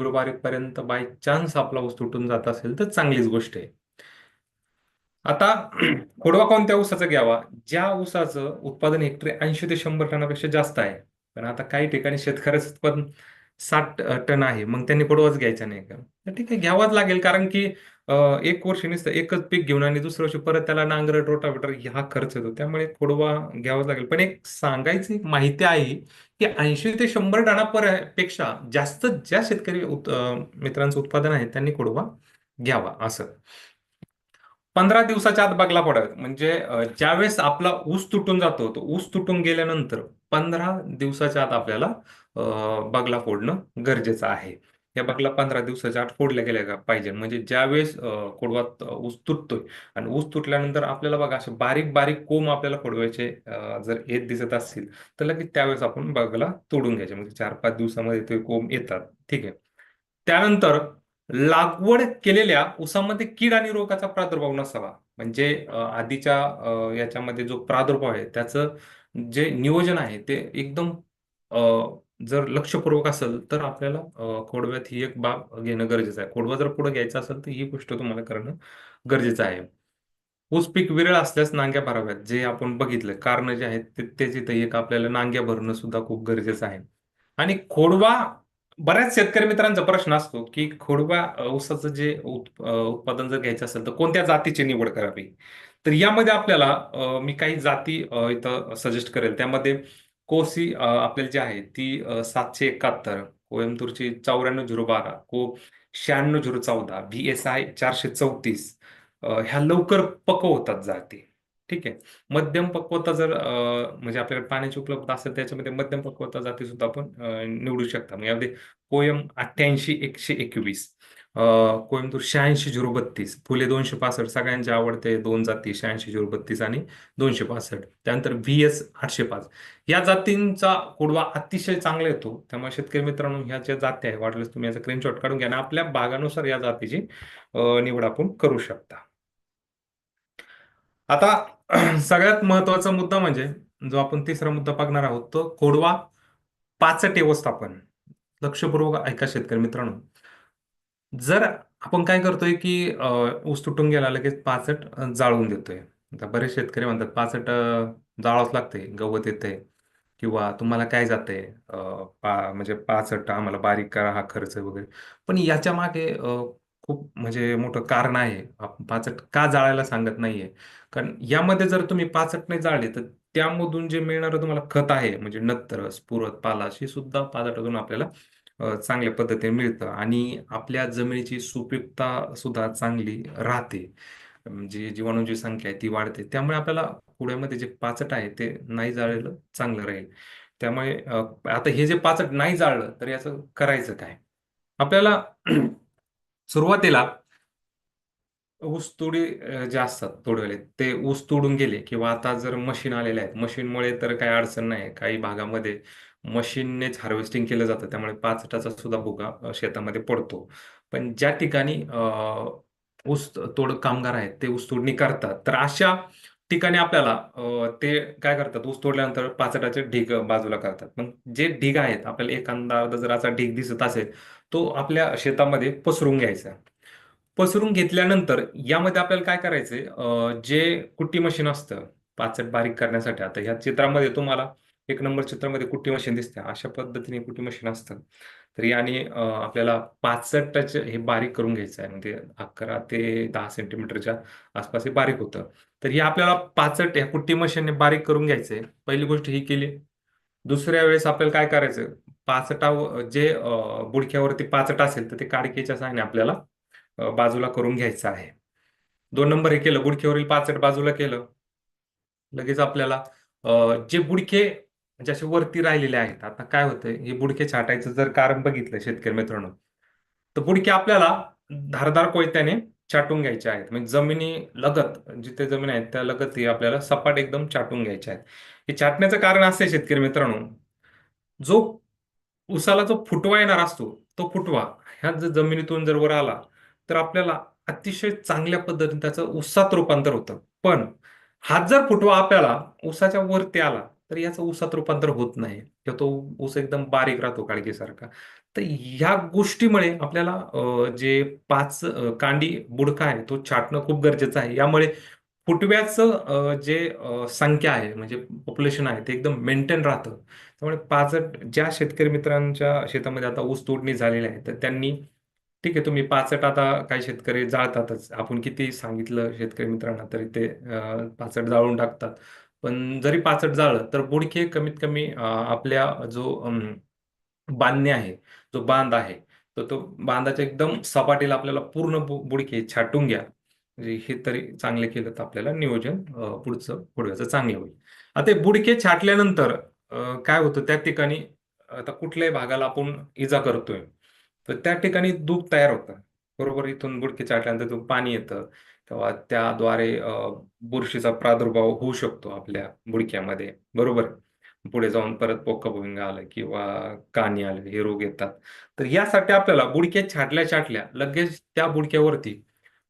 February by chance आपला ऊस तुटून जात असेल तर चांगलीच गोष्ट आहे. आता कोडवा कोणत्या ऊसाचा घ्यावा? ज्या ऊसाचं उत्पादन हेक्टरी ऐंशी ते शंभर टनापेक्षा जास्त आहे. पण आता काही ठिकाणी शेतकऱ्याचं उत्पादन साठ टन आहे. मग त्यांनी कोडवाच घ्यायचा नाही का? तर ठीक आहे घ्यावाच लागेल. कारण की अं, एक वर्ष नुसतं एकच पीक घेऊन आणि दुसऱ्या वर्षी परत त्याला नांगर रोटावेटर हा खर्च येतो. त्यामुळे खोडवा घ्यावाच लागेल. पण एक सांगायची माहिती आहे की ऐंशी ते शंभर टनापेक्षा जास्त ज्या शेतकरी उत- अं, मित्रांचं उत्पादन आहे त्यांनी खोडवा घ्यावा असं. पंधरा दिवसाच्या आत बागला पडत म्हणजे ज्यावेळेस आपला ऊस तुटून जातो तो ऊस तुटून गेल्यानंतर पंधरा दिवसाच्या आत आपल्याला अं, बगला फोडणं गरजेचं आहे. या बगला पंधरा दिवसाच्या आत फोडल्या गेल्या का पाहिजे. म्हणजे ज्यावेळेस कोडवात ऊस तुटतोय आणि ऊस तुटल्यानंतर आपल्याला बघा असे बारीक बारीक कोंब आपल्याला फोडवायचे जर येत दिसत असतील तर लगेच त्यावेळेस आपण बगला तोडून घ्यायचे. म्हणजे चार पाच दिवसामध्ये ते कोंब येतात. ठीक आहे. त्यानंतर लागवड केलेल्या ऊसामध्ये कीड आणि रोगाचा प्रादुर्भाव नसावा. म्हणजे आधीच्या याच्यामध्ये जो प्रादुर्भाव आहे त्याचं जे नियोजन आहे ते एकदम अं, जर लक्षपूर्वक असेल तर आपल्याला अं, खोडव्यात ही एक बाब घेणं गरजेचं आहे. खोडवा जर पुढे घ्यायचा असेल तर ही गोष्ट तुम्हाला करणं गरजेचं आहे. ऊस पीक विरळ असल्यास नांग्या भराव्यात जे आपण बघितलं. कारण जे आहेत ते इथं एक आपल्याला नांग्या भरणं सुद्धा खूप गरजेचं आहे. आणि खोडवा बऱ्याच शेतकरी मित्रांचा प्रश्न असतो की खोडवा अ, ऊसाचं जे उत- अ, उत्पादन जर घ्यायचं असेल तर कोणत्या जातीची निवड करावी? तर यामध्ये आपल्याला अ, मी काही जाती अ, इथं सजेस्ट करेल. त्यामध्ये कोसी अ, आपल्याला जी आहे ती अ, सातशे एकाहत्तर कोइंबतूरची चौऱ्याण्णव झिरो बारा को शहाण्णव झिरो चौदा बी एस आय चारशे चौतीस ह्या लवकर पक्व होतात जाती. ठीक आहे? मध्यम पक्वता जर अ, म्हणजे आपल्याकडे पाण्याची उपलब्धता असेल त्याच्यामध्ये मध्यम पक्वता जाती सुद्धा आपण अ, निवडू शकता. म्हणजे यामध्ये कोयम अठ्ठ्याऐंशी एकशे एकवीस. अ, कोइंबतूर शहाऐंशी झिरो बत्तीस. फुले दोनशे पासष्ट. सगळ्यांचे आवडते दोन जाती शहाऐंशी झिरो बत्तीस आणि दोनशे पासष्ट. त्यानंतर व्ही एस आठशे पाच. या जातींचा कुडवा अतिशय चांगला येतो. त्यामुळे शेतकरी मित्रांनो ह्या ज्या जाती आहे वाटल्यास तुम्ही याचा स्क्रीनशॉट काढून घ्या आणि आपल्या भागानुसार या जातीची निवड आपण करू शकता. आता सगळ्यात महत्त्वाचा मुद्दा म्हणजे जो आपण तिसरा मुद्दा बघणार आहोत तो कोडवा पाचट व्यवस्थापन. लक्षपूर्वक ऐका शेतकरी मित्रांनो. जर आपण काय करतोय की अ, ऊस तुटून गेला लगेच पाचट अ, जाळून देतोय. आता बरेच शेतकरी म्हणतात पाचट अ, जाळावंच लागतंय गवत येतंय. किंवा तुम्हाला काय जातंय अ, पा म्हणजे पाचट आम्हाला बारीक करा हा खर्च वगैरे. पण याच्या मागे अ, खूप म्हणजे मोठं कारण आहे. आपण पाचट का जाळायला सांगत नाहीये. कारण यामध्ये जर तुम्ही पाचट नाही जाळले तर त्यामधून जे मिळणारं तुम्हाला खत आहे म्हणजे नत्र स्फुरद पालाश हे सुद्धा पाचटातून आपल्याला चांगल्या पद्धतीने मिळतं आणि आपल्या जमिनीची सुपीकता सुद्धा चांगली राहते. म्हणजे जीवाणूंची संख्या आहे ती वाढते. त्यामुळे आपल्याला पुढ्यामध्ये जे पाचट आहे ते नाही जाळलेलं चांगलं राहील. त्यामुळे आता हे जे पाचट नाही जाळलं तर याचं करायचं काय? आपल्याला सुरुवातीला ऊस तोडी जे असतात तोडवले ते ऊस तोडून गेले किंवा आता जर मशीन आलेले आहेत मशीनमुळे तर काही अडचण नाही. काही भागामध्ये मशीननेच हार्वेस्टिंग केलं जातं. त्यामुळे पाचटाचा सुद्धा भुगा शेतामध्ये पडतो. पण ज्या ठिकाणी ऊस तोड कामगार आहेत ते ऊस तोडणी करतात तर अशा ठिकाणी आपल्याला ते काय करतात? ऊस तोडल्यानंतर पाचटाचे ढीग बाजूला करतात. पण जे ढीग आहेत आपल्याला एखादा अर्धा जर असा ढीग दिसत असेल तो आपल्या शेतामध्ये पसरून घ्यायचा. पसरून घेतल्यानंतर यामध्ये आपल्याला काय करायचंय? जे कुट्टी मशीन असतं पाचट बारीक करण्यासाठी आता ह्या चित्रामध्ये तुम्हाला एक नंबर चित्रामध्ये कुट्टी मशीन दिसते. अशा पद्धतीने कुट्टी मशीन असतं तर याने आपल्याला आपल्याला पाचटाचे हे बारीक करून घ्यायचं आहे. म्हणजे अकरा ते दहा सेंटीमीटरच्या आसपास हे बारीक होतं. तर हे आपल्याला पाचट ह्या कुट्टी मशीनने बारीक करून घ्यायचंय पहिली गोष्ट ही केली. दुसऱ्या वेळेस आपल्याला काय करायचं? पाचटावर जे बुडक्यावरती पाचट असेल तर ते काडकीच्या साहाय्याने आपल्याला बाजूला करून घ्यायचं आहे. दोन नंबर हे केलं. बुडक्यावरील पाचट बाजूला केलं. लगेच आपल्याला जे बुडके म्हणजे असे वरती राहिलेले आहेत. आता काय होतंय हे बुडके छाटायचं जर कारण बघितलं शेतकरी मित्रांनो तर बुडके आपल्याला धारदार कोयत्याने छाटून घ्यायचे आहेत. म्हणजे जमिनी लगत जिथे जमीन आहेत त्या लगत ही आपल्याला सपाट एकदम छाटून घ्यायचे आहेत. हे छाटण्याचं कारण असं आहे शेतकरी मित्रांनो जो उसाला जो फुटवा येणार असतो तो फुटवा ह्या जर जमिनीतून जर वर आला तर आपल्याला अतिशय चांगल्या पद्धतीने त्याचं उसात रूपांतर होतं. पण हा जर फुटवा आपल्याला उसाच्या वरती आला तर याचं ऊसात रूपांतर होत नाही. किंवा तो ऊस एकदम बारीक राहतो काळजीसारखा तर ह्या गोष्टीमुळे आपल्याला अ, जे पाच अ, कांडी बुडका आहे तो छाटणं खूप गरजेचं आहे. यामुळे फुटव्याचं अ, जे अ, संख्या आहे म्हणजे पॉप्युलेशन आहे ते एकदम मेंटेन राहतं. त्यामुळे पाचट ज्या शेतकरी मित्रांच्या शेतामध्ये आता ऊस तोडणी झालेली आहे तर त्यांनी ठीक आहे तुम्ही पाचट आता काही शेतकरी जाळतातच. आपण किती सांगितलं शेतकरी मित्रांना तरी ते अ, पाचट जाळून टाकतात. पण जरी पाचट जाळलं तर बुडके कमीत कमी आपल्या जो बांधणे आहे जो बांध आहे तर तो बांधाच्या एकदम सपाटीला आपल्याला पूर्ण बुडके छाटून घ्या. म्हणजे हे तरी चांगले केलं तर आपल्याला नियोजन पुढचं पुढव्याचं चांगलं होईल. आता बुडके छाटल्यानंतर काय होतं त्या ठिकाणी आता कुठल्याही भागाला आपण इजा करतोय तर त्या ठिकाणी दूध तयार होतं. बरोबर इथून बुडके छाटल्यानंतर पाणी येतं. तेव्हा त्याद्वारे बुरशीचा प्रादुर्भाव होऊ शकतो आपल्या बुडक्यामध्ये. बरोबर? पुढे जाऊन परत पोक्काभुंगा आलं किंवा कानी आलं हे रोग येतात. तर यासाठी आपल्याला बुडक्या छाटल्या छाटल्या लगेच त्या बुडक्यावरती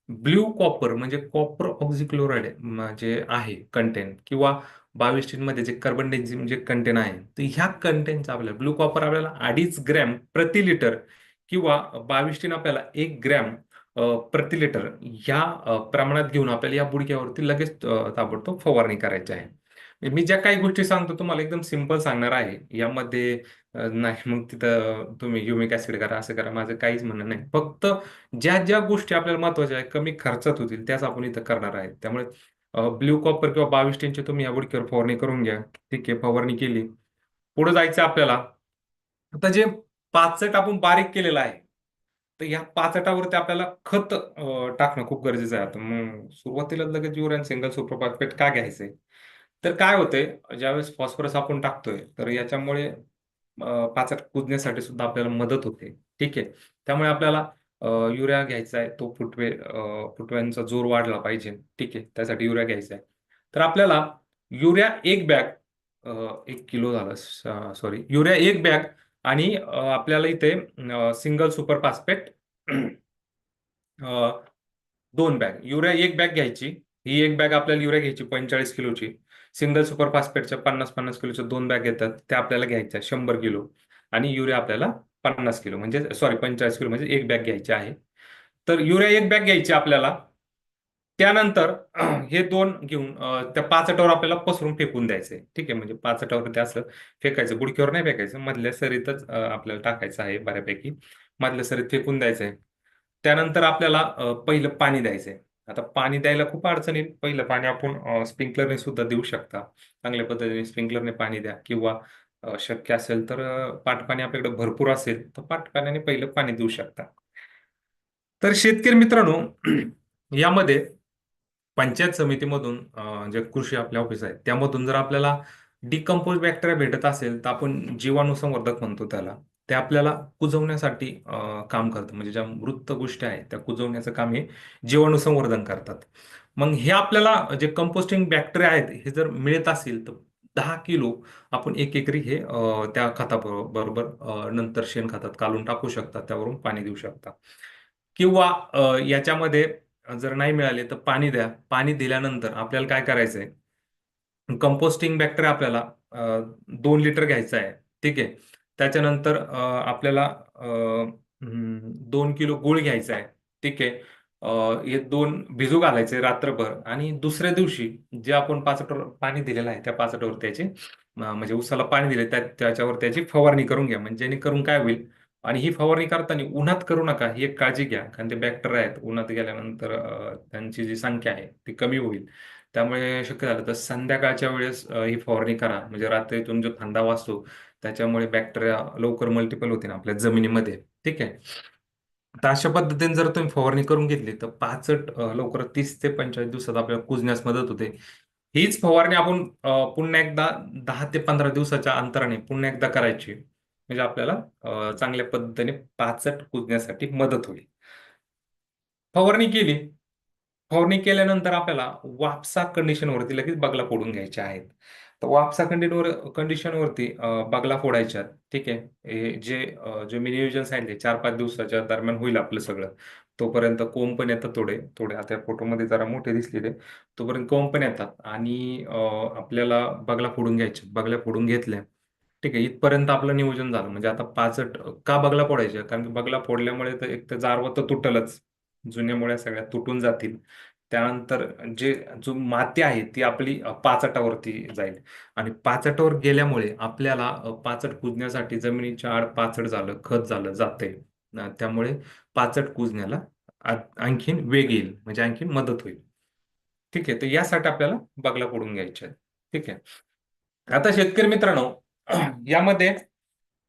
ब्ल्यू कॉपर म्हणजे कॉपर ऑक्झिक्लोराइड जे म्हणजे आहे कंटेंट किंवा बावीसमध्ये जे कार्बन डायझिम जे कंटेंट आहे तर ह्या कंटेंटचा आपल्याला ब्ल्यू कॉपर आपल्याला अडीच ग्रॅम प्रति लिटर किंवा बावीस आपल्याला एक ग्रॅम प्रति लिटर ह्या प्रमाणात घेऊन आपल्याला या बुडक्यावरती लगेच ताबडतोब फवारणी करायची आहे. म्हणजे मी ज्या काही गोष्टी सांगतो तुम्हाला एकदम सिंपल सांगणार आहे. यामध्ये नाही मग तिथं तुम्ही युमिक ऍसिड करा असं करा माझं काहीच म्हणणं नाही. फक्त ज्या ज्या गोष्टी आपल्याला महत्त्वाच्या आहेत कमी खर्चात होतील त्याच आपण इथं करणार आहे त्यामुळे ब्ल्यू कॉपर किंवा बावीस टेनची तुम्ही या बुडक्यावर फवारणी करून घ्या. ठीक आहे फवारणी केली. पुढे जायचं आपल्याला. आता जे पाचट आपण बारीक केलेलं आहे तर या पाचटावरती आपल्याला खत टाकणं खूप गरजेचं आहे. आता मग सुरुवातीला लगेच युरिया सिंगल सुपरफॉस्फेट का घ्यायचंय तर काय होतंय ज्यावेळेस फॉस्फरस आपण टाकतोय तर याच्यामुळे पाचट कुजण्यासाठी सुद्धा आपल्याला मदत होते. ठीक आहे? त्यामुळे आपल्याला युरिया घ्यायचा आहे तो फुटवे फुटव्यांचा जोर वाढला पाहिजे. ठीक आहे? त्यासाठी युरिया घ्यायचा आहे. तर आपल्याला युरिया एक बॅग एक किलो झालं सॉरी युरिया एक बॅग आणि आपल्याला इथे सिंगल सुपर फॉस्फेट दोन बॅग युरिया एक बॅग घ्यायची. ही एक बॅग आपल्याला युरिया घ्यायची पंचेचाळीस किलोची. सिंगल सुपर फॉस्फेटच्या पन्नास पन्नास किलोच्या दोन बॅग येतात. त्या आपल्याला घ्यायच्या शंभर किलो. आणि युरिया आपल्याला पन्नास किलो. म्हणजे सॉरी पंचेचाळीस किलो. म्हणजे एक बॅग घ्यायची आहे. तर युरिया एक बॅग घ्यायची आपल्याला. त्यानंतर हे दोन घेऊन त्या पाच पाचटावर आपल्याला पसरून फेकून द्यायचे ठीक आहे म्हणजे पाचटावर ते असं फेकायचं गुडक्यावर नाही फेकायचं. मधल्या सरीतच आपल्याला टाकायचं आहे बऱ्यापैकी. मधल्या सरीत फेकून द्यायचं आहे त्यानंतर आपल्याला पहिलं पाणी द्यायचंय. आता पाणी द्यायला खूप अडचण येईल. पहिलं पाणी आपण स्प्रिंकलरने सुद्धा देऊ शकता. चांगल्या पद्धतीने स्प्रिंकलरने पाणी द्या किंवा शक्य असेल तर पाटपाणी आपल्याकडे भरपूर असेल तर पाटपाण्याने पहिलं पाणी देऊ शकता. तर शेतकरी मित्रांनो यामध्ये पंचायत समितीमधून जे कृषी आपल्या ऑफिस आहे त्यामधून जर आपल्याला डिकम्पोज बॅक्टेरिया भेटत असेल तर आपण जीवाणू संवर्धक म्हणतो त्याला. ते आपल्याला कुजवण्यासाठी काम करतं. म्हणजे ज्या मृत गोष्टी आहेत त्या कुजवण्याचं काम हे जीवाणू संवर्धन करतात. मग हे आपल्याला जे कंपोस्टिंग बॅक्टेरिया आहेत हे जर मिळत असेल तर दहा किलो आपण एक एकरी हे त्या खताबरोबर नंतर नंतर शेणखतात काढून टाकू शकता त्यावरून पाणी देऊ शकता. किंवा याच्यामध्ये जर नाही मिळाले तर पाणी द्या. पाणी दिल्यानंतर आपल्याला काय करायचंय? कंपोस्टिंग बॅक्टेरिया आपल्याला दोन लिटर घ्यायचा आहे. ठीक आहे? त्याच्यानंतर आपल्याला दोन किलो गूळ घ्यायचा आहे. ठीक आहे? हे दोन भिजू घालायचे रात्रभर आणि दुसऱ्या दिवशी जे आपण पाचटवर पाणी दिलेलं आहे त्या पाचटवर त्याचे म्हणजे उसाला पाणी दिले त्या त्याच्यावर त्याची फवारणी करून घ्या. म्हणजे जेणेकरून काय होईल? आणि ही फवारणी करताना उन्हात करू नका ही एक काळजी घ्या कारण ते बॅक्टेरिया आहेत. उन्हात गेल्यानंतर त्यांची जी संख्या आहे ती कमी होईल. त्यामुळे शक्य झालं तर संध्याकाळच्या वेळेस ही फवारणी करा. म्हणजे रात्रीतून जो थंडा वाचतो त्याच्यामुळे बॅक्टेरिया लवकर मल्टिपल होते ना आपल्या जमिनीमध्ये. ठीक आहे? तर अशा पद्धतीने जर तुम्ही फवारणी करून घेतली तर पाचट लवकर तीस ते पंचेचाळीस दिवसात आपल्याला कुजण्यास मदत होते. हीच फवारणी आपण पुन्हा एकदा दहा ते पंधरा दिवसाच्या अंतराने पुन्हा एकदा करायची. म्हणजे आपल्याला चांगल्या पद्धतीने पाचट कुजण्यासाठी मदत होईल. फवारणी केली. फवारणी केल्यानंतर आपल्याला वापसा कंडिशनवरती लगेच बागला फोडून घ्यायच्या आहेत. तर वापसा कंडिशनवर कंडिशनवरती बागला फोडायच्या ठीक आहे. हे जे जे मी नियोजन सांगितले चार पाच दिवसाच्या दरम्यान होईल आपलं सगळं. तोपर्यंत कोंब पण येतात थोडे थोडे. आता फोटोमध्ये जरा मोठे दिसलेले. तोपर्यंत कोंब पण येतात. आणि आपल्याला बागला फोडून घ्यायचे. बागल्या फोडून घेतल्या. ठीक आहे इथपर्यंत आपलं नियोजन झालं. म्हणजे आता पाचट का बगला फोडायचे कारण की बगला फोडल्यामुळे तर एक तर जारवं तर तुटलच. जुन्या मुळ्या सगळ्या तुटून जातील. त्यानंतर जे जो माती आहे ती आपली पाचटावरती जाईल. आणि पाचटावर गेल्यामुळे आपल्याला पाचट कुजण्यासाठी जमिनीच्या आड पाचट झालं खत झालं जाते त्यामुळे पाचट कुजण्याला आणखीन वेग येईल. म्हणजे आणखीन मदत होईल. ठीक आहे तर यासाठी आपल्याला बगला फोडून घ्यायच्या ठीक आहे. आता शेतकरी मित्रांनो यामध्ये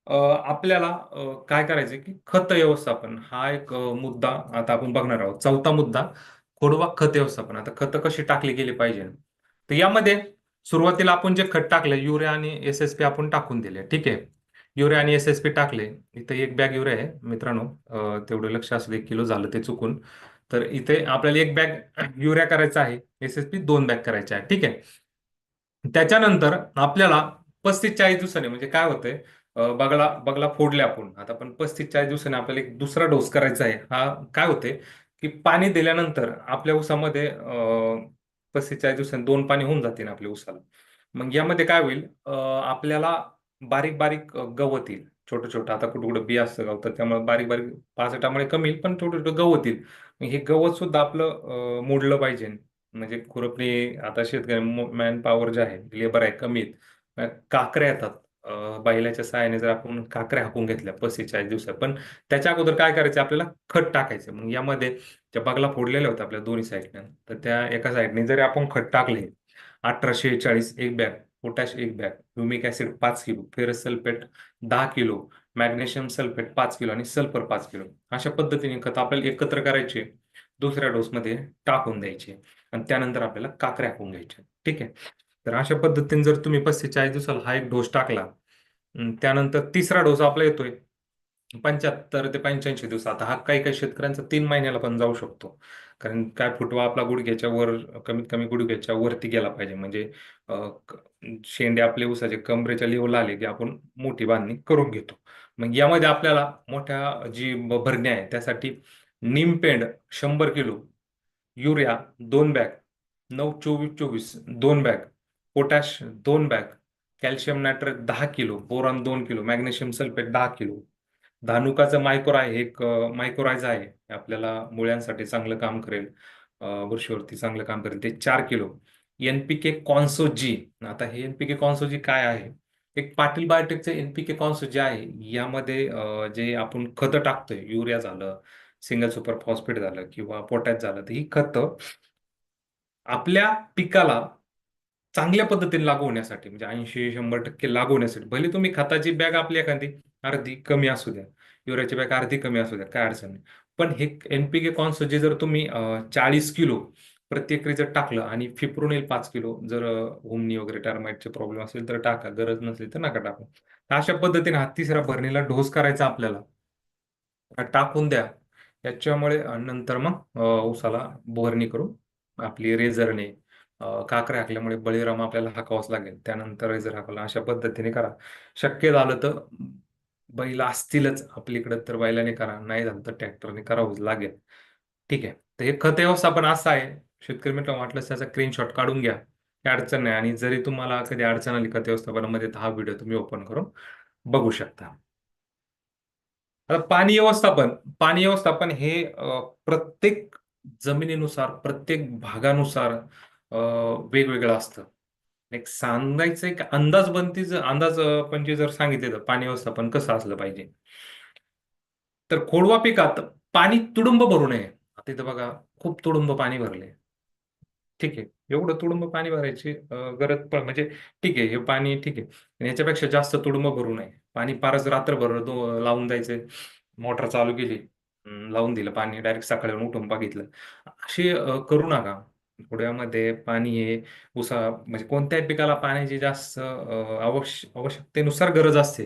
आपल्याला काय करायचं की खत व्यवस्थापन हा एक मुद्दा आता आपण बघणार आहोत. चौथा मुद्दा खोडवा खत व्यवस्थापन. आता खत कशी टाकली गेली पाहिजे? तर यामध्ये सुरुवातीला आपण जे खत टाकले युरिया आणि एस एस पी आपण टाकून दिले. ठीक आहे? युरिया आणि एस एस पी टाकले. इथे एक बॅग युरिया आहे मित्रांनो. तेवढं लक्ष असू दे एक किलो झालं ते चुकून. तर इथे आपल्याला एक बॅग युरिया करायचा आहे. एस एस पी दोन बॅग करायचे आहे ठीक आहे? त्याच्यानंतर आपल्याला पस्तीस चाळीस दिवसांनी म्हणजे काय होतंय बगला बगला फोडले आपण. आता पण पस्तीस चाळीस दिवसांनी आपल्याला एक दुसरा डोस करायचा आहे. हा काय होते की पाणी दिल्यानंतर आपल्या ऊसामध्ये पस्तीस चाळीस दिवसांनी दोन पाणी होऊन जातील आपल्या ऊसाला. मग यामध्ये काय होईल आपल्याला बारीक बारीक गवत येईल. छोटं छोटं. आता कुठं कुठं बिया असतं गवत त्यामुळे बारीक बारीक पाचटामुळे कमी येईल पण छोटं छोटं गवत येईल. हे गवत सुद्धा आपलं मोडलं पाहिजे. म्हणजे खुरपणी आता शेतकरी मॅन पॉवर जे आहे लेबर आहे कमी आहेत. काकऱ्या येतात. बैलाच्या सहाय्याने जर आपण काकऱ्या हाकून घेतल्या पस्तीस चाळीस दिवसात पण त्याच्या अगोदर काय करायचं? आपल्याला खत टाकायचं. मग यामध्ये त्या बागला फोडलेल्या होत्या आपल्या दोन्ही साईडने तर त्या एका साईडने जरी आपण खत टाकले अठराशे चाळीस एक बॅग पोटॅश एक बॅग ह्युमिक ऍसिड पाच किलो फेरस सल्फेट दहा किलो मॅग्नेशियम सल्फेट पाच किलो आणि सल्फर पाच किलो अशा पद्धतीने खत आपल्याला एकत्र करायचे दुसऱ्या डोसमध्ये टाकून द्यायचे आणि त्यानंतर आपल्याला काकऱ्या हाकून घ्यायच्या. ठीक आहे? तर अशा पद्धतीने जर तुम्ही पस्तीस चाळीस दिवसाला हा एक डोस टाकला त्यानंतर तिसरा डोस आपला येतोय. पंच्याहत्तर ते पंच्याऐंशी दिवसात हा काही काही शेतकऱ्यांचा तीन महिन्याला पण जाऊ शकतो. कारण काय फुटवा आपला गुडघ्याच्या वर कमीत कमी गुडघ्याच्या वरती गेला पाहिजे. म्हणजे शेंडे आपले उसाचे कमरेच्या लेवल आले की आपण मोठी बांधणी करून घेतो. मग यामध्ये आपल्याला मोठ्या जी भरण्या आहे त्यासाठी निमपेंड शंभर किलो युरिया दोन बॅग नऊ चोवीस चोवीस दोन बॅग पोटॅश दोन बॅग कॅल्शियम नायट्रेट दहा किलो बोरॉन दोन किलो मॅग्नेशियम सल्फेट दहा किलो. धानुकाचं मायक्रोराय एक मायक्रोरायझ आहे आपल्याला मुळ्यांसाठी चांगलं काम करेल बुरशीवरती चांगलं काम करेल ते चार किलो. एनपीके कॉन्सोजी आता हे एनपीके कॉन्सोजी काय आहे? एक पाटील बायोटेकचं एनपीके कॉन्सोजी आहे यामध्ये जे आपण खतं टाकतोय युरिया झालं सिंगल सुपर फॉस्फेट झालं किंवा पोटॅश झालं तर ही खतं आपल्या पिकाला चांगल्या पद्धतीने लागू होण्यासाठी म्हणजे ऐंशी शंभर टक्के लागू होण्यासाठी. भले तुम्ही खताची बॅग आपली एखादी अर्धी कमी असू द्या युरियाची बॅग अर्धी कमी असू द्या काय अडचण नाही. पण हे एनपीके कॉन्स जे जर तुम्ही चाळीस किलो प्रत्येक जर टाकलं आणि फिप्रोनिल पाच किलो जर होमनी वगैरे टर्माइटचे प्रॉब्लेम असेल तर टाका गरज नसली तर नका टाकू. अशा पद्धतीने हा तिसरा भरणीला डोस करायचा आपल्याला. टाकून द्या. याच्यामुळे नंतर मग उसाला भरणी करून आपली रेझरने काकरे हाकल्यामुळे बळीराम आपल्याला हाकावाच लागेल. त्यानंतर जर हाकला अशा पद्धतीने करा. शक्य झालं तर बैल असतीलच आपलीकडे तर बैलाने करा. नाही झालं तर ट्रॅक्टरने करावंच लागेल. ठीक आहे. तर हे खत व्यवस्थापन असं आहे. शेतकरी मित्र वाटलं त्याचा स्क्रीनशॉट काढून घ्या. काही अडचण नाही. आणि जरी तुम्हाला कधी अडचण आली खत व्यवस्थापनामध्ये तर हा व्हिडिओ तुम्ही ओपन करून बघू शकता. आता पाणी व्यवस्थापन. पाणी व्यवस्थापन हे प्रत्येक जमिनीनुसार प्रत्येक भागानुसार वेगवेगळं असतं. एक सांगायचं एक अंदाज बनतीच अंदाज अ, म्हणजे जर सांगितले तर पाणी व्यवस्थापन कसं असलं पाहिजे. तर खोडवा पिकात पाणी तुडुंब भरू नये. आता इथं बघा खूप तुडुंब पाणी भरले ठीक आहे. एवढं तुडुंब पाणी भरायची गरज पण म्हणजे ठीक आहे हे पाणी ठीक आहे. याच्यापेक्षा जास्त तुडुंब भरू नये. पाणी फारच रात्रभर दो- लावून द्यायचे. मोटर चालू केली लावून दिलं पाणी डायरेक्ट सकाळी उठून बघितलं. अशी करू नका. पुण्यामध्ये पाणी हे उसा म्हणजे कोणत्याही पिकाला पाण्याची जास्त आवश्य आवश्यकतेनुसार गरज असते.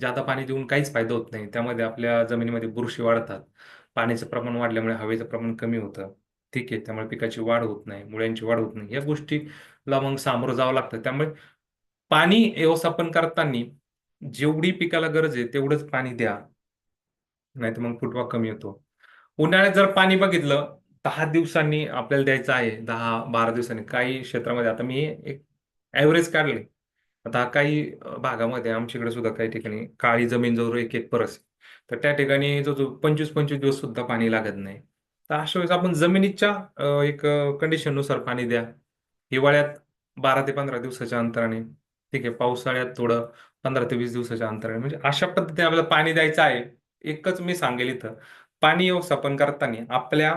जादा पाणी देऊन काहीच फायदा होत नाही. त्यामध्ये आपल्या जमिनीमध्ये बुरशी वाढतात. पाण्याचं प्रमाण वाढल्यामुळे हवेचं प्रमाण कमी होतं. ठीक आहे त्यामुळे पिकाची वाढ होत नाही मुळ्यांची वाढ होत नाही. या गोष्टीला मग सामोरं जावं लागतं. त्यामुळे पाणी व्यवस्थापन करताना जेवढी पिकाला गरज आहे तेवढंच पाणी द्या. नाहीतर मग फुटवा कमी होतो. उन्हाळ्यात जर पाणी बघितलं दहा दिवसांनी आपल्याला द्यायचं आहे दहा बारा दिवसांनी. काही क्षेत्रामध्ये आता मी एक ऍव्हरेज काढले आता काही भागामध्ये आमच्याकडे सुद्धा काही ठिकाणी काळी जमीन जवळ एक एक परस तर त्या ठिकाणी जो जो पंचवीस पंचवीस दिवस सुद्धा पाणी लागत नाही. तर अशा वेळेस आपण जमिनीच्या एक कंडिशननुसार पाणी द्या. हिवाळ्यात बारा ते पंधरा दिवसाच्या अंतराने ठीक आहे पावसाळ्यात थोडं पंधरा ते वीस दिवसाच्या अंतराने. म्हणजे अशा पद्धतीने आपल्याला पाणी द्यायचं आहे. एकच मी सांगेल इथं. पाणी व्यवस्थापन करताना आपल्या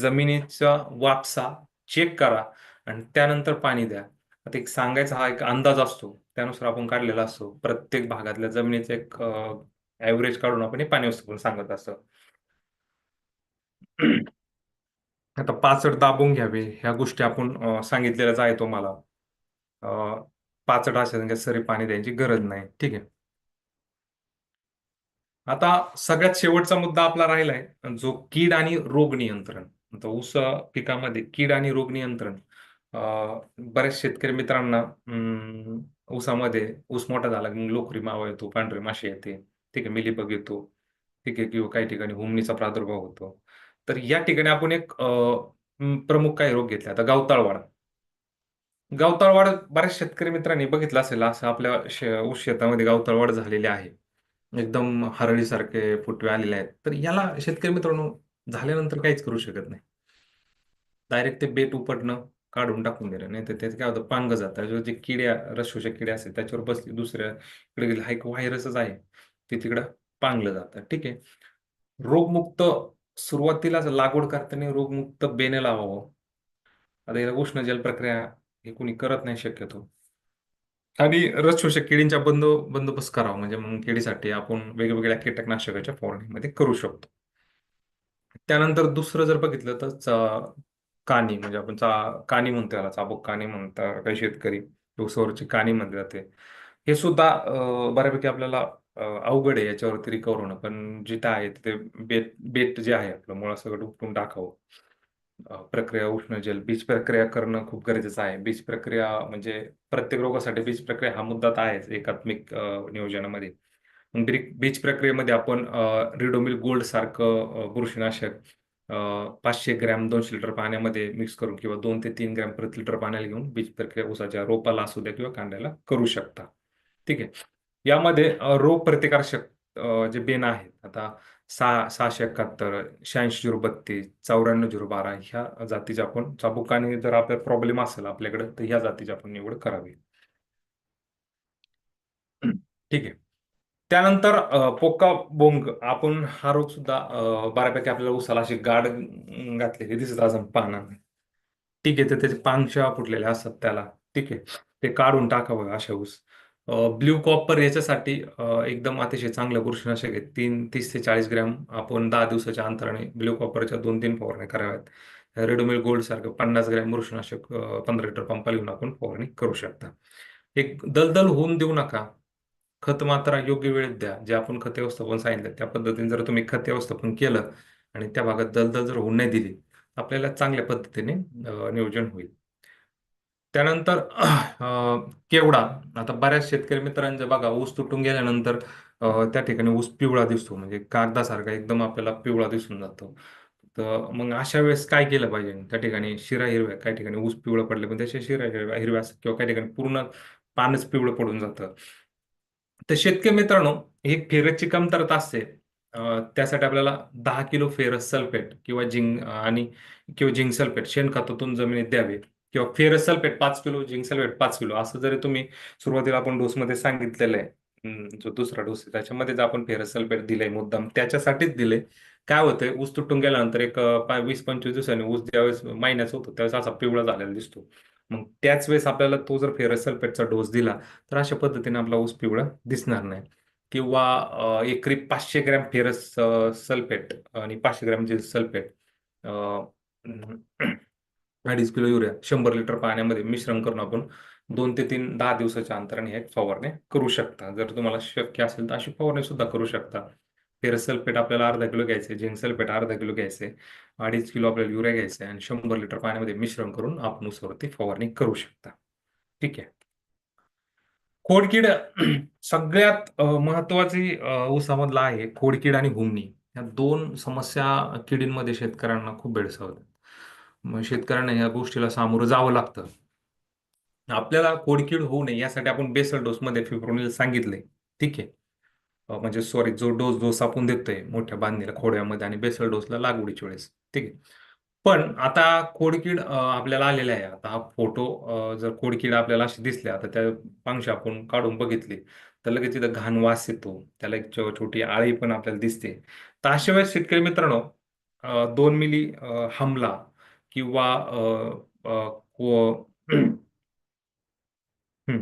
जमिनीचा वापसा चेक करा आणि त्यानंतर पाणी द्या. आता एक सांगायचा हा एक अंदाज असतो. त्यानुसार आपण काढलेला असतो. प्रत्येक भागातल्या जमिनीचं एक ऍव्हरेज काढून आपण हे पाणी व्यवस्थापन सांगत असतो. आता पाचट दाबून घ्यावे ह्या गोष्टी आपण सांगितलेल्याच आहे तुम्हाला. पाचड अशा सरी पाणी द्यायची गरज नाही. ठीक आहे. आता सगळ्यात शेवटचा मुद्दा आपला राहिलाय जो कीड आणि रोग नियंत्रण. आता ऊस पिकामध्ये कीड आणि रोग नियंत्रण. बऱ्याच शेतकरी मित्रांना अं, ऊसामध्ये ऊस मोठा झाला की मग लोकरी मावा येतो पांढरी माशी येते. ठीक आहे मिलीबग येतो. ठीक आहे किंवा काही ठिकाणी हुमणीचा प्रादुर्भाव होतो. तर या ठिकाणी आपण एक प्रमुख काही रोग घेतले. आता गावताळवाड. गावताळवाड बऱ्याच शेतकरी मित्रांनी बघितलं असेल असं आपल्या शे- ऊस शेतामध्ये गावताळवाड झालेली आहे. एकदम हरळीसारखे फुटवे आलेले आहेत. तर याला शेतकरी मित्रांनो झाल्यानंतर काहीच करू शकत नाही. डायरेक्ट ते बेट उपटणं काढून टाकून देणं. नाही तर त्याचं काय होतं पांग जातं त्याच्यावर जे किड्या रशोच्या किड्या असतात त्याच्यावर बसली दुसऱ्या इकडे गेली हा एक व्हायरसच आहे. ते तिकडं पांगलं जातं. ठीक आहे. रोगमुक्त सुरुवातीलाच लागवड करताना रोगमुक्त बेने लावावं. आता याला उष्ण जल प्रक्रिया हे कोणी करत नाही शक्यतो. आणि रसशोषक किडींचा बंद बंदोबस्त करावा. म्हणजे मग किडीसाठी आपण वेगवेगळ्या कीटकनाशकाच्या फवारणीमध्ये करू शकतो. त्यानंतर दुसरं जर बघितलं तर कानी. म्हणजे आपण चा कानी म्हणतो त्याला चाबूक कानी म्हणतात काही शेतकरी. ऊसावरची कानी म्हणते जाते हे सुद्धा बऱ्यापैकी आपल्याला अवघड आहे. याच्यावरती रिकवर होणं. पण जिथं आहे तिथे बेट बेट जे आहे आपलं मुळासकट सगळं उपटून टाकावं. प्रक्रिया उष्ण जल बीज प्रक्रिया करणं खूप गरजेचं आहे. बीज प्रक्रिया म्हणजे प्रत्येक रोगासाठी बीज प्रक्रिया हा मुद्दा तर आहेच एकात्मिक नियोजनामध्ये. मग बीज प्रक्रियेमध्ये आपण रिडोमिल गोल्ड सारखं बुरशीनाशक पाचशे ग्रॅम दोनशे लिटर पाण्यामध्ये मिक्स करून किंवा दोन ते तीन ग्रॅम प्रति लिटर पाण्याला घेऊन बीज प्रक्रिया उसाच्या रोपाला असू द्या किंवा कांद्याला करू शकता. ठीक आहे. यामध्ये रोग प्रतिकारशक जे बेन आहेत आता सहा सहाशे एकाहत्तर शहाऐंशी झिरो बत्तीस चौऱ्याण्णव झिरो बारा ह्या जातीच्या आपण चाबुकाने जर आपल्याला प्रॉब्लेम असेल आपल्याकडे तर ह्या जातीची आपण निवड करावी. ठीक आहे. त्यानंतर पोका बोंग आपण हा रोग सुद्धा बऱ्यापैकी आपल्याला उसाला अशी गाड घातलेली दिसत असं पानांना. ठीक आहे तर त्याचे पानशा फुटलेल्या असतात त्याला ठीक आहे ते काढून टाकावं अशा ऊस ब्ल्यू कॉपर याच्यासाठी एकदम अतिशय चांगलं बुरशीनाशक आहे तीन तीस ते चाळीस ग्रॅम आपण दहा दिवसाच्या अंतराने ब्ल्यू कॉपरच्या दोन तीन फवारण्या कराव्यात. रेडोमिल गोल्ड सारखं पन्नास ग्रॅम बुरशीनाशक पंधरा लिटर पंपाला घेऊन आपण फवारणी करू शकता. एक दलदल होऊन देऊ नका. खत मात्रा योग्य वेळेत द्या. जे आपण खत व्यवस्थापन सांगितलं त्या पद्धतीने जर तुम्ही खत व्यवस्थापन केलं आणि त्या भागात दलदल जर होऊन नाही दिली आपल्याला चांगल्या पद्धतीने नियोजन होईल. त्यानंतर केवडा. आता बऱ्याच शेतकरी मित्रांचे बघा ऊस तुटून गेल्यानंतर त्या ठिकाणी ऊस पिवळा दिसतो. म्हणजे कागदासारखा एकदम आपल्याला पिवळा दिसून जातो. तर मग अशा वेळेस काय केलं पाहिजे? त्या ठिकाणी शिरा हिरव्या काही ठिकाणी ऊस पिवळं पडले पण त्याच्या शिरा हिरव्या हिरव्या असतात किंवा काही ठिकाणी पूर्ण पानच पिवळं पडून जातं. तर शेतकरी मित्रांनो ही फेरसची कमतरता असते. त्यासाठी आपल्याला दहा किलो फेरस सल्फेट किंवा जिंक आणि किंवा जिंक सल्फेट शेणखतातून जमिनीत द्यावे. किंवा फेरस सल्फेट पाच किलो झिंक सल्फेट पाच किलो असं जरी तुम्ही सुरुवातीला आपण डोसमध्ये सांगितलेलं आहे जो दुसरा डोस आहे त्याच्यामध्येच आपण फेरस सल्फेट दिलंय मुद्दाम त्याच्यासाठीच दिले काय होतंय ऊस तुटून गेल्यानंतर एक वीस पंचवीस दिवसांनी ऊस ज्यावेळेस महिन्याचा होतो त्यावेळेस असा पिवळा झालेला दिसतो. मग त्याच वेळेस आपल्याला तो जर फेरस सल्फेटचा डोस दिला तर अशा पद्धतीने आपला ऊस पिवळा दिसणार नाही. किंवा एकरी पाचशे ग्रॅम फेरस सल्फेट आणि पाचशे ग्रॅम जे सल्फेट अडीच किलो युरिया शंभर लिटर पाण्यामध्ये मिश्रण करून आपण दोन ते तीन दहा दिवसाच्या अंतराने हे फवारणी करू शकता. जर तुम्हाला शक्य असेल तर अशी फवारणी सुद्धा करू शकता. फेरसल्फेट आपल्याला अर्धा किलो घ्यायचे झिंक सल्फेट अर्धा किलो घ्यायचे अडीच किलो आपल्याला युरिया घ्यायचे आणि शंभर लिटर पाण्यामध्ये मिश्रण करून आपण उसवरती फवारणी करू शकता. ठीक आहे. खोडकीड सगळ्यात महत्वाची उसामधला आहे खोडकीड आणि घुमणी या दोन समस्या किडींमध्ये शेतकऱ्यांना खूप भेडसावतात. मग शेतकऱ्यांना या गोष्टीला सामोरं जावं लागतं. आपल्याला कोडकीड होऊ नये यासाठी आपण बेसल डोसमध्ये फिप्रोनिल सांगितलंय. ठीक आहे. म्हणजे सॉरी जो डोस डोस आपण देतोय मोठ्या बांधणीला खोड्यामध्ये आणि बेसल डोसला लागवडीच्या वेळेस. ठीक आहे. पण आता कोडकीड आपल्याला आलेला आहे. आता हा फोटो जर कोडकीड आपल्याला अशी दिसल्या आता त्या पांगशी आपण काढून बघितली तर लगेच तिथं घाण वास येतो. त्याला एक छोटी आळी पण आपल्याला दिसते. तर अशा वेळेस शेतकरी मित्रांनो दोन मिली हमला किंवा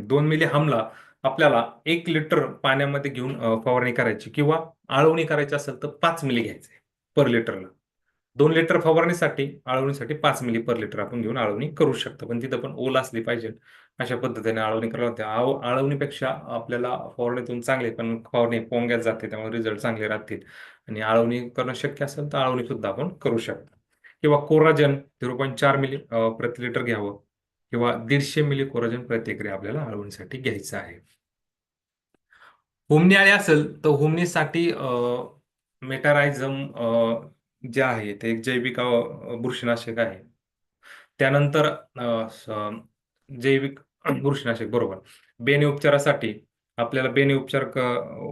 दोन मिली हमला आपल्याला एक लिटर पाण्यामध्ये घेऊन फवारणी करायची किंवा आळवणी करायची असेल तर पाच मिली घ्यायचे पर लिटरला. दोन लिटर फवारणीसाठी आळवणीसाठी पाच मिली पर लिटर आपण घेऊन आळवणी करू शकतो. पण तिथं पण ओल असली पाहिजे. अशा पद्धतीने आळवणी करावी लागते आळवणीपेक्षा आपल्याला फवारणीतून चांगले पण फवारणी पोंग्यात जाते त्यामुळे रिझल्ट चांगले राहतील. आणि आळवणी करणं शक्य असेल तर आळवणी सुद्धा आपण करू शकतो. किंवा कोराजन झिरो पॉईंट चार मिली प्रति लिटर घ्यावं किंवा दीडशे मिली कोराजन प्रतिक्रिया आपल्याला आळवणीसाठी घ्यायचं आहे. हुमणी आळी असेल तर हुमणीसाठी मेटारायझम जे आहे ते एक जैविक बुरशीनाशक आहे. त्यानंतर जैविक बुरशीनाशक बरोबर. बेने उपचारासाठी आपल्याला बेने उपचार क,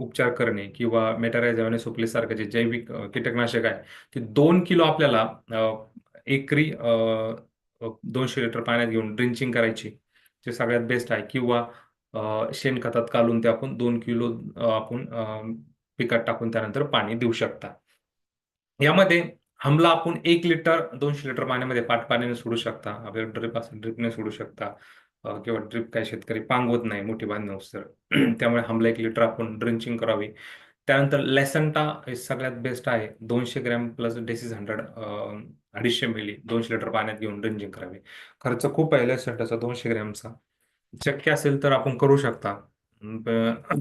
उपचार करणे किंवा मेटारायझम सुपले सारखं जे जैविक कीटकनाशक आहे ते दोन किलो आपल्याला एकरी अ, दोनशे लिटर पाण्यात घेऊन ड्रिंचिंग करायची जे सगळ्यात बेस्ट आहे. किंवा शेणखतात कालून ते आपण दोन किलो आपण पिकात टाकून त्यानंतर पाणी देऊ शकता. यामध्ये हमला आपण एक लिटर दोनशे लिटर पाण्यामध्ये पाट पाण्याने सोडू शकता. आपल्याला ड्रिप असेल ड्रिपने सोडू शकता. किंवा ड्रिप काय शेतकरी पांगवत नाही मोठी बांधणं तर त्यामुळे हमला एक लिटर आपण ड्रिंचिंग करावी. त्यानंतर लेसंटा हे सगळ्यात बेस्ट आहे. दोनशे ग्रॅम प्लस डेसिस हंड्रेड अडीचशे मिली दोनशे लिटर पाण्यात घेऊन ड्रिंचिंग करावी. खर्च खूप आहे लेसंटाचा दोनशे ग्रॅमचा. शक्य असेल तर आपण करू शकता.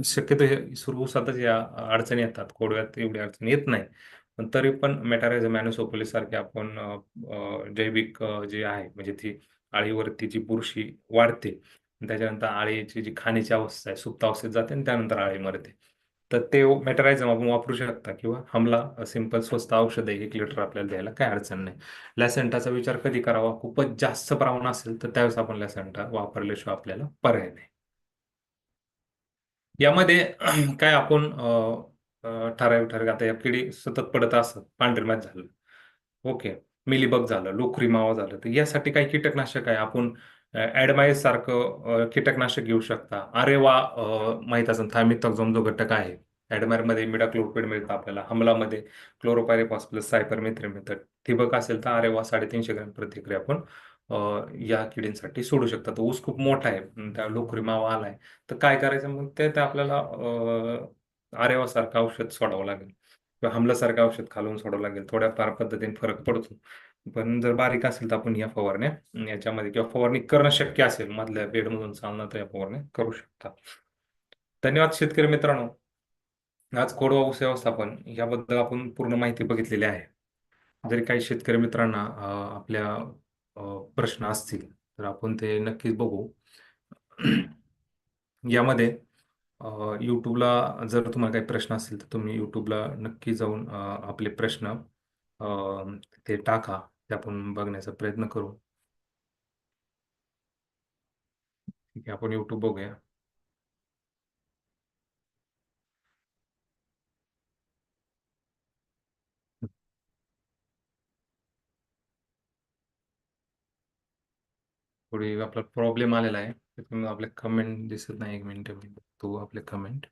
शक्यतो हे सुरुवातच या अडचणी येतात. कोडव्यात एवढी अडचणी येत नाही. पण तरी पण मेटारायझम मॅनोसोपोलिस सारखे आपण जैविक जे आहे म्हणजे ती आळीवरती जी बुरशी वाढते त्याच्यानंतर आळीची जी खाण्याची अवस्था आहे सुप्त अवस्थेत जाते आणि त्यानंतर आळी मरते. तर ते मेटरायझम आपण वापरू शकता किंवा हमला सिंपल स्वस्त औषध आहे एक लिटर आपल्याला द्यायला काय अडचण नाही. लॅसेंटाचा विचार कधी करावा? खूपच जास्त प्रमाण असेल तर त्यावेळेस आपण लॅसेंटा वापरल्याशिवाय आपल्याला पर्याय नाही. यामध्ये काय आपण ठराविक ठराविक आता या किडी सतत पडत असत पांढरी मॅच झालं. ओके. मिलीबग झालं लोकरी मावा झालं तर यासाठी काही कीटकनाशक आहे. आपण ऍडमाइस सारखं कीटकनाशक घेऊ शकता. अरे वा माहीत असेल थायमिथॉक्झोम जो घटक आहे ॲडमायरमध्ये मध्ये मिळतं आपल्याला हमलामध्ये क्लोरोपायरेपॉस प्लस सायपरमेथ्रिन मिळतं ठिबक असेल तर अरेवा साडेतीनशे ग्रॅम प्रतिक्रिया आपण या किडींसाठी सोडू शकता. तो ऊस खूप मोठा आहे त्या लोकरी मावा आलाय. तर काय करायचं मग? ते आपल्याला आरेवासारखं औषध सोडावं लागेल. किंवा हमलासारखं औषध खालून सोडावं लागेल. थोड्याफार पद्धतीने फरक पडतो. पण जर बारीक असेल तर आपण या फवारण्या याच्यामध्ये किंवा फवारणी करणं शक्य असेल मधल्या बेडमधून चालणं तर या फवारण्या करू शकता. धन्यवाद शेतकरी मित्रांनो. आज कोरडवा ऊस व्यवस्थापन याबद्दल आपण पूर्ण माहिती बघितलेली आहे. जरी काही शेतकरी मित्रांना आपल्या प्रश्न असतील तर आपण ते नक्कीच बघू. यामध्ये यूट्यूबला जर तुम्हाला काही प्रश्न असतील तर तुम्ही यूट्यूबला नक्की जाऊन आपले प्रश्न ते टाका. ते आपण बघण्याचा प्रयत्न करू. ठीक आहे आपण यूट्यूब बघूया. थोडी आपला प्रॉब्लेम आलेला आहे. त्याच्यामुळे आपले कमेंट दिसत नाही एक मिनिट बघतो आपले कमेंट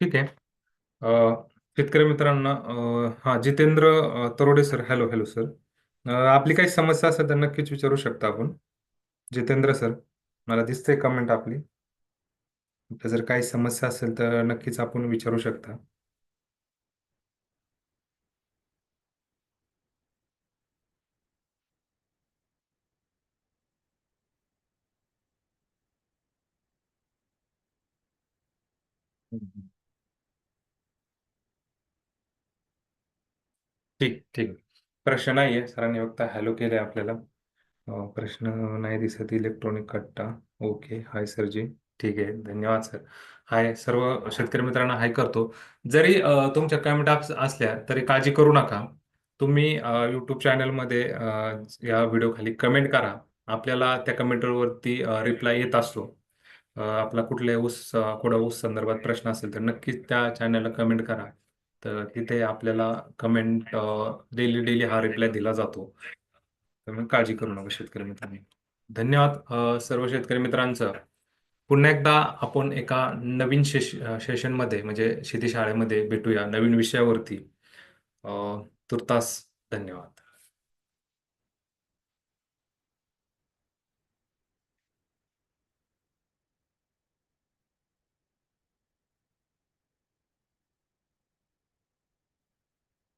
ठीक आहे शेतकरी मित्रांना हा Jitendra Tarode sir. Hello hello sir आपली काही समस्या असेल तर नक्कीच विचारू शकता आपण. जितेंद्र सर मला दिसते कमेंट आपली. जर काही समस्या असेल तर नक्कीच आपण विचारू शकता. ठीक ठीक. प्रश्न नाही आहे सरांनी फक्त हॅलो केले आपल्याला. अं, प्रश्न नाही दिसत. इलेक्ट्रॉनिक कट्टा. ओके. हाय सरजी. ठीक आहे. धन्यवाद सर. हाय. सर्व शेतकरी मित्रांना हाय करतो. जरी अं, तुमच्या कमेंट असल्या तरी काळजी करू नका. तुम्ही यूट्यूब चॅनलमध्ये या व्हिडिओ खाली कमेंट करा. आपल्याला त्या कमेंटवरती रिप्लाय येत असतो. अं, आपला कुठल्या ऊस अं, कुठं ऊस संदर्भात प्रश्न असेल तर नक्कीच त्या चॅनलला कमेंट करा. तर तिथे आपल्याला कमेंट डेली डेली हा रिप्लाय दिला जातो. त्यामुळे काळजी करू नका शेतकरी मित्रांनी. धन्यवाद सर्व शेतकरी मित्रांचं. पुन्हा एकदा आपण एका नवीन शेश सेशनमध्ये म्हणजे शेती शाळेमध्ये भेटूया नवीन विषयावरती. तुर्तास धन्यवाद.